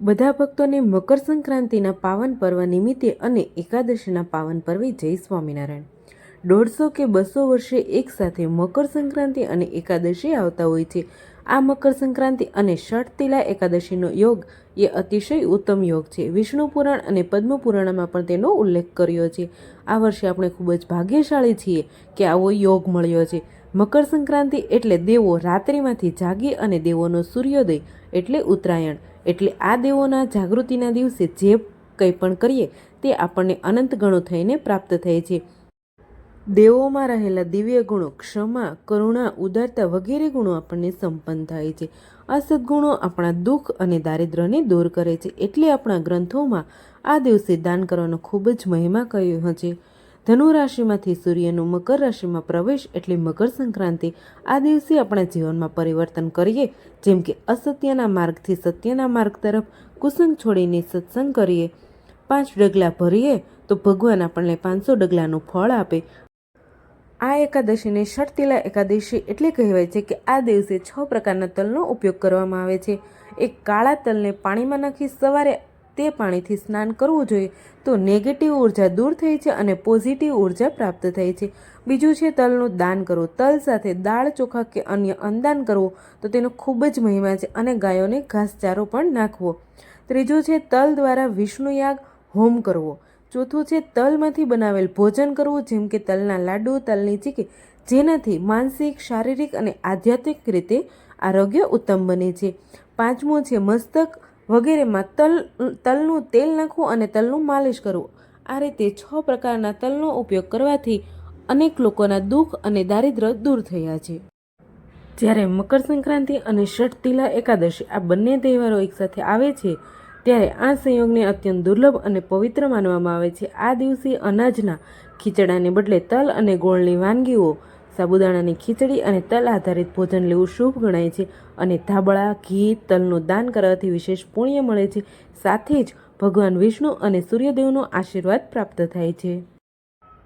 બધા ભક્તોને મકર સંક્રાંતિના પાવન પર્વ નિમિત્તે અને એકાદશીના પાવન પર્વે જય સ્વામિનારાયણ. દોઢસો કે બસો વર્ષે એકસાથે મકર સંક્રાંતિ અને એકાદશી આવતા હોય છે. આ મકર સંક્રાંતિ અને ષટતિલા એકાદશીનો યોગ એ અતિશય ઉત્તમ યોગ છે. વિષ્ણુ પુરાણ અને પદ્મ પુરાણમાં પણ તેનો ઉલ્લેખ કર્યો છે. આ વર્ષે આપણે ખૂબ જ ભાગ્યશાળી છીએ કે આવો યોગ મળ્યો છે. મકર સંક્રાંતિ એટલે દેવો રાત્રિમાંથી જાગી અને દેવોનો સૂર્યોદય એટલે ઉત્તરાયણ. એટલે આ દેવોના જાગૃતિના દિવસે જે કંઈ પણ કરીએ, તે આપણને અનંત ગણો થઈને પ્રાપ્ત થાય છે. દેવોમાં રહેલા દિવ્ય ગુણો, ક્ષમા, કરુણા, ઉદારતા વગેરે ગુણો આપણને સંપન્ન થાય છે. આ સદગુણો આપણા દુઃખ અને દારિદ્ર્યને દૂર કરે છે. એટલે આપણા ગ્રંથોમાં આ દિવસે દાન કરવાનો ખૂબ જ મહિમા કહ્યો છે. ધનુ રાશિમાંથી સૂર્યનું મકર રાશિમાં પ્રવેશ એટલે મકર સંક્રાંતિ, આ દિવસે આપણા જીવનમાં પરિવર્તન કરીએ. જેમ કે અસત્યના માર્ગથી સત્યના માર્ગ તરફ કુસંગ છોડીને સત્સંગ કરીએ. પાંચ ડગલા ભરીએ તો ભગવાન આપણને પાંચસો ડગલાનું ફળ આપે. આ એકાદશીને ષટતિલા એકાદશી એટલે કહેવાય છે કે આ દિવસે છ પ્રકારના તલનો ઉપયોગ કરવામાં આવે છે. એક કાળા તલને પાણીમાં નાખી સવારે તે પાણીથી સ્નાન કરવું જોઈએ. તો નેગેટિવ ઊર્જા દૂર થઈ છે અને પોઝિટિવ ઊર્જા પ્રાપ્ત થાય છે. બીજું છે તલનું દાન કરવું તલ સાથે દાળ ચોખા કે અન્ય અન્નદાન કરવું, તો તેનો ખૂબ જ મહિમા છે અને ગાયોને ઘાસચારો પણ નાખવો. ત્રીજું છે તલ દ્વારા વિષ્ણુયાગ હોમ કરવો. ચોથું છે તલમાંથી બનાવેલ ભોજન કરવું, જેમ કે તલના લાડુ, તલની ચીકી, જેનાથી માનસિક, શારીરિક અને આધ્યાત્મિક રીતે આરોગ્ય ઉત્તમ બને છે. પાંચમું છે મસ્તક વગેરેમાં તલ, તલનું તેલ નાખવું અને તલનું માલિશ કરવું. આ રીતે છ પ્રકારના તલનો ઉપયોગ કરવાથી અનેક લોકોના દુઃખ અને દારિદ્ર્ય દૂર થયા છે. જ્યારે મકર સંક્રાંતિ અને ષઠ તિલા એકાદશી આ બંને તહેવારો એકસાથે આવે છે, ત્યારે આ સંયોગને અત્યંત દુર્લભ અને પવિત્ર માનવામાં આવે છે. આ દિવસે અનાજના ખીચડાને બદલે તલ અને ગોળની વાનગીઓ સાબુદાણાની ખીચડી અને તલ આધારિત ભોજન લેવું શુભ ગણાય છે અને ધાબળા, ઘી, તલનું દાન કરવાથી વિશેષ પુણ્ય મળે છે. સાથે જ ભગવાન વિષ્ણુ અને સૂર્યદેવનો આશીર્વાદ પ્રાપ્ત થાય છે.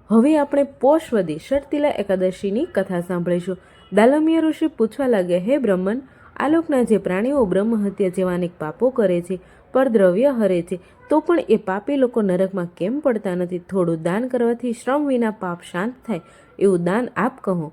હવે આપણે પોષવદી શર્તિલા એકાદશીની કથા સાંભળીશું. દાલમિયા ઋષિ પૂછવા લાગ્યા, હે બ્રહ્મન, આલોકના જે પ્રાણીઓ બ્રહ્મ હત્યા જેવા અનેક પાપો કરે છે, પરદ્રવ્ય હરે છે, તો પણ એ પાપી લોકો નરકમાં કેમ પડતા નથી? થોડું દાન કરવાથી શ્રમ વિના પાપ શાંત થાય. એવું દાન આપ કહો.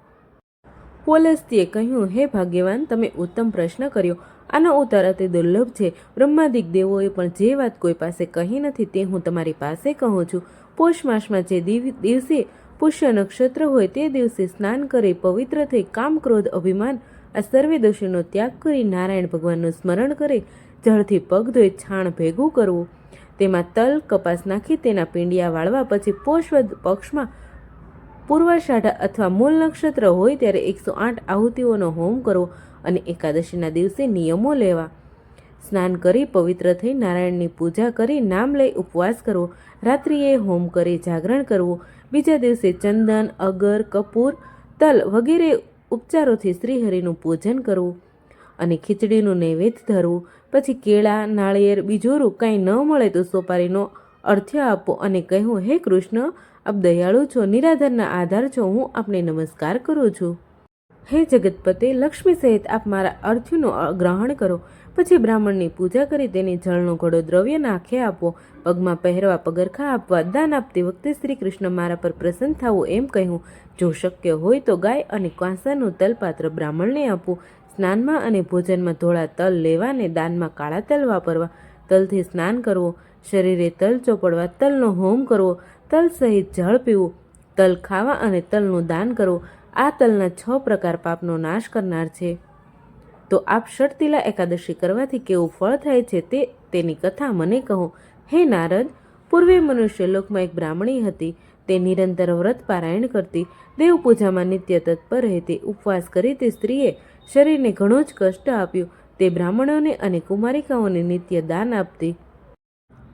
પોલસ્તીએ કહ્યું, હે ભાગ્યવાન, તમે ઉત્તમ પ્રશ્ન કર્યો. આનો ઉત્તર અતિ દુર્લભ છે. બ્રહ્માદિક દેવોએ પણ જે વાત કોઈ પાસે કહી નથી તે હું તમારી પાસે કહું છું. પોષ માસમાં જે દિવસે પુષ્ય નક્ષત્ર હોય તે દિવસે સ્નાન કરી પવિત્ર થઈ કામ ક્રોધ અભિમાન આ સર્વે દોષોનો ત્યાગ કરી નારાયણ ભગવાનનું સ્મરણ કરે જળથી પગ ધોઈ છાણ ભેગું કરવું. તેમાં તલ, કપાસ નાખી તેના પીંડિયા વાળવા પછી પોષવદ પક્ષમાં પૂર્વાષાઢા અથવા મૂળ નક્ષત્ર હોય ત્યારે એકસો આઠ આહુતિઓનો હોમ કરવો અને એકાદશીના દિવસે નિયમો લેવા. સ્નાન કરી પવિત્ર થઈ નારાયણની પૂજા કરી નામ લઈ ઉપવાસ કરવો રાત્રિએ હોમ કરી જાગરણ કરવું. બીજા દિવસે ચંદન, અગર, કપૂર, તલ વગેરે ઉપચારોથી શ્રીહરિનું પૂજન કરવું અને ખીચડીનું નૈવેદ્ય ધરવું. પછી કેળા, નાળિયેર, બીજોરું કાંઈ ન મળે તો સોપારીનો અર્થ્ય આપો અને કહ્યું હે કૃષ્ણ, આપ દયાળુ છો, નિરાધારના આધાર છો, હું આપને નમસ્કાર કરું છું. હે જગતપતે, લક્ષ્મી સહિત આપ મારા અર્થ્યનું ગ્રહણ કરો. પછી બ્રાહ્મણની પૂજા કરી તેને જળનો ઘડો દ્રવ્ય નાખે આપો. પગમાં પહેરવા પગરખા આપવા દાન આપતી વખતે શ્રી કૃષ્ણ મારા પર પ્રસન્ન થવું એમ કહ્યું. જો શક્ય હોય તો ગાય અને કાંસાનું તલપાત્ર બ્રાહ્મણને આપવું સ્નાનમાં અને ભોજનમાં ધોળા તલ લેવા અને દાનમાં કાળા તલ વાપરવા. તલથી સ્નાન કરવું, શરીરે તલ ચોપડવા, તલનો હોમ કરવો, તલ સહિત જળ પીવું, તલ ખાવા અને તલનું દાન કરવું, આ તલના છ પ્રકાર પાપનો નાશ કરનાર છે. તો આપ ષટતિલા એકાદશી કરવાથી કેવું ફળ થાય છે તે તેની કથા મને કહો. હે નારદ, પૂર્વે મનુષ્ય લોકમાં એક બ્રાહ્મણી હતી. તે નિરંતર વ્રત પારાયણ કરતી, દેવપૂજામાં નિત્ય તત્પર રહેતી, ઉપવાસ કરી તે સ્ત્રીએ શરીરને ઘણો જ કષ્ટ આપ્યું. તે બ્રાહ્મણોને અને કુમારિકાઓને નિત્ય દાન આપતી.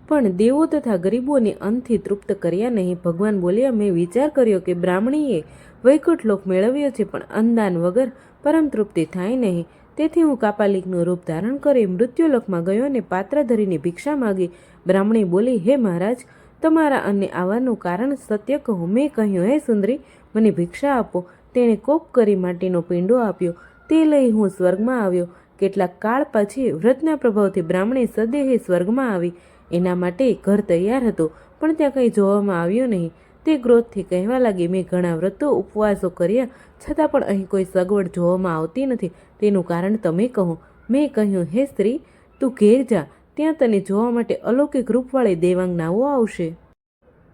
પણ દેવો તથા ગરીબોને અંતથી તૃપ્ત કર્યા નહીં. ભગવાન બોલ્યા, મેં વિચાર કર્યો કે બ્રાહ્મણીએ વૈકુંઠ લોક મેળવ્યો છે, પણ અન્નદાન વગર પરમ તૃપ્તિ થાય નહીં. તેથી હું કાપાલિકનું રૂપ ધારણ કરી મૃત્યુલોકમાં ગયો અને પાત્ર ધરીને ભિક્ષા માગી. બ્રાહ્મણી બોલી, હે મહારાજ, તમારા અન્ને આવવાનું કારણ સત્ય કહો. મેં કહ્યું, હે સુંદરી, મને ભિક્ષા આપો. તેણે કોપ કરી માટીનો પીંડો આપ્યો. તે લઈ હું સ્વર્ગમાં આવ્યો. કેટલાક કાળ પછી વ્રતના પ્રભાવથી બ્રાહ્મણી સદેહે સ્વર્ગમાં આવી. એના માટે ઘર તૈયાર હતું, પણ ત્યાં કંઈ જોવામાં આવ્યું નહીં. તે ક્રોધથી કહેવા લાગી, મેં ઘણા વ્રતો ઉપવાસો કર્યા, છતાં પણ અહીં કોઈ સગવડ જોવામાં આવતી નથી. તેનું કારણ તમે કહો. મેં કહ્યું, હે સ્ત્રી, તું ઘેર જા. ત્યાં તને જોવા માટે અલૌકિક રૂપવાળી દેવાંગનાઓ આવશે.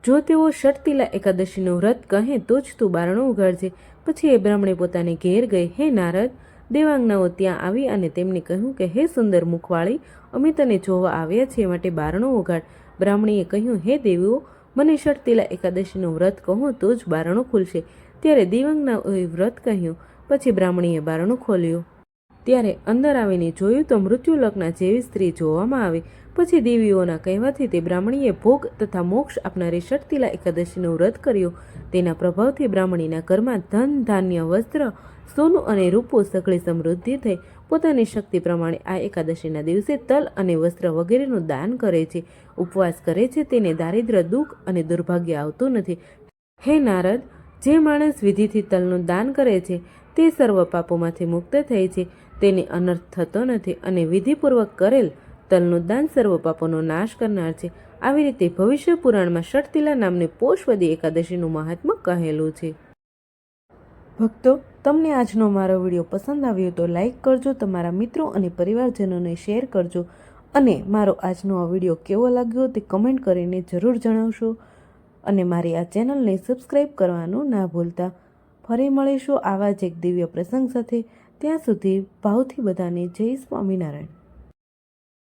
જો તેઓ ષટતિલા એકાદશીનું વ્રત કહે, તો જ તું બારણું ઉગાડજે. પછી એ બ્રાહ્મણે પોતાને ઘેર ગઈ. હે નારદ દેવાંગનાઓ ત્યાં આવી અને તેમને કહ્યું કે, હે સુંદર મુખવાળી, અમે તને જોવા આવ્યા છીએ માટે બારણો ઉગાડ બ્રાહ્મણીએ કહ્યું, હે દેવીઓ, મને ષટતિલા એકાદશીનું વ્રત કહો તો જ બારણું ખુલશે. ત્યારે દેવાંગનાઓએ વ્રત કહ્યું, પછી બ્રાહ્મણીએ બારણું ખોલ્યું. ત્યારે અંદર આવીને જોયું તો મૃત્યુલગ્ન જેવી સ્ત્રી જોવામાં આવી. પછી દેવીઓના કહેવાથી તે બ્રાહ્મણીએ ભોગ તથા મોક્ષ આપનારી ષટતિલા એકાદશીનું વ્રત કર્યું. તેના પ્રભાવથી બ્રાહ્મણીના ઘરમાં ધન, ધાન્ય, વસ્ત્ર સોનું અને રૂપો સઘળી સમૃદ્ધિ થઈ પોતાની શક્તિ પ્રમાણે આ એકાદશીના દિવસે તલ અને વસ્ત્ર વગેરેનું દાન કરે છે. ઉપવાસ કરે છે તેને દારિદ્ર, દુઃખ અને દુર્ભાગ્ય આવતું નથી. હે નારદ, જે માણસ વિધિથી તલનું દાન કરે છે, તે સર્વ પાપોમાંથી મુક્ત થાય છે. તેને અનર્થ થતો નથી અને વિધિપૂર્વક કરેલ તલનું દાન સર્વ પાપોનો નાશ કરનાર છે. આવી રીતે ભવિષ્ય પુરાણમાં ષટતિલા નામની પોષવદી એકાદશીનું મહાત્મ્ય કહેલું છે. ભક્તો, તમને આજનો મારો વીડિયો પસંદ આવ્યો તો લાઈક કરજો, તમારા મિત્રો અને પરિવારજનોને શેર કરજો અને મારો આજનો આ વીડિયો કેવો લાગ્યો તે કમેન્ટ કરીને જરૂર જણાવશો અને મારી આ ચેનલને સબસ્ક્રાઈબ કરવાનું ના ભૂલતા. ફરી મળીશું આવા જ એક દિવ્ય પ્રસંગ સાથે. ત્યાં સુધી ભાવથી બધાને જય સ્વામિનારાયણ.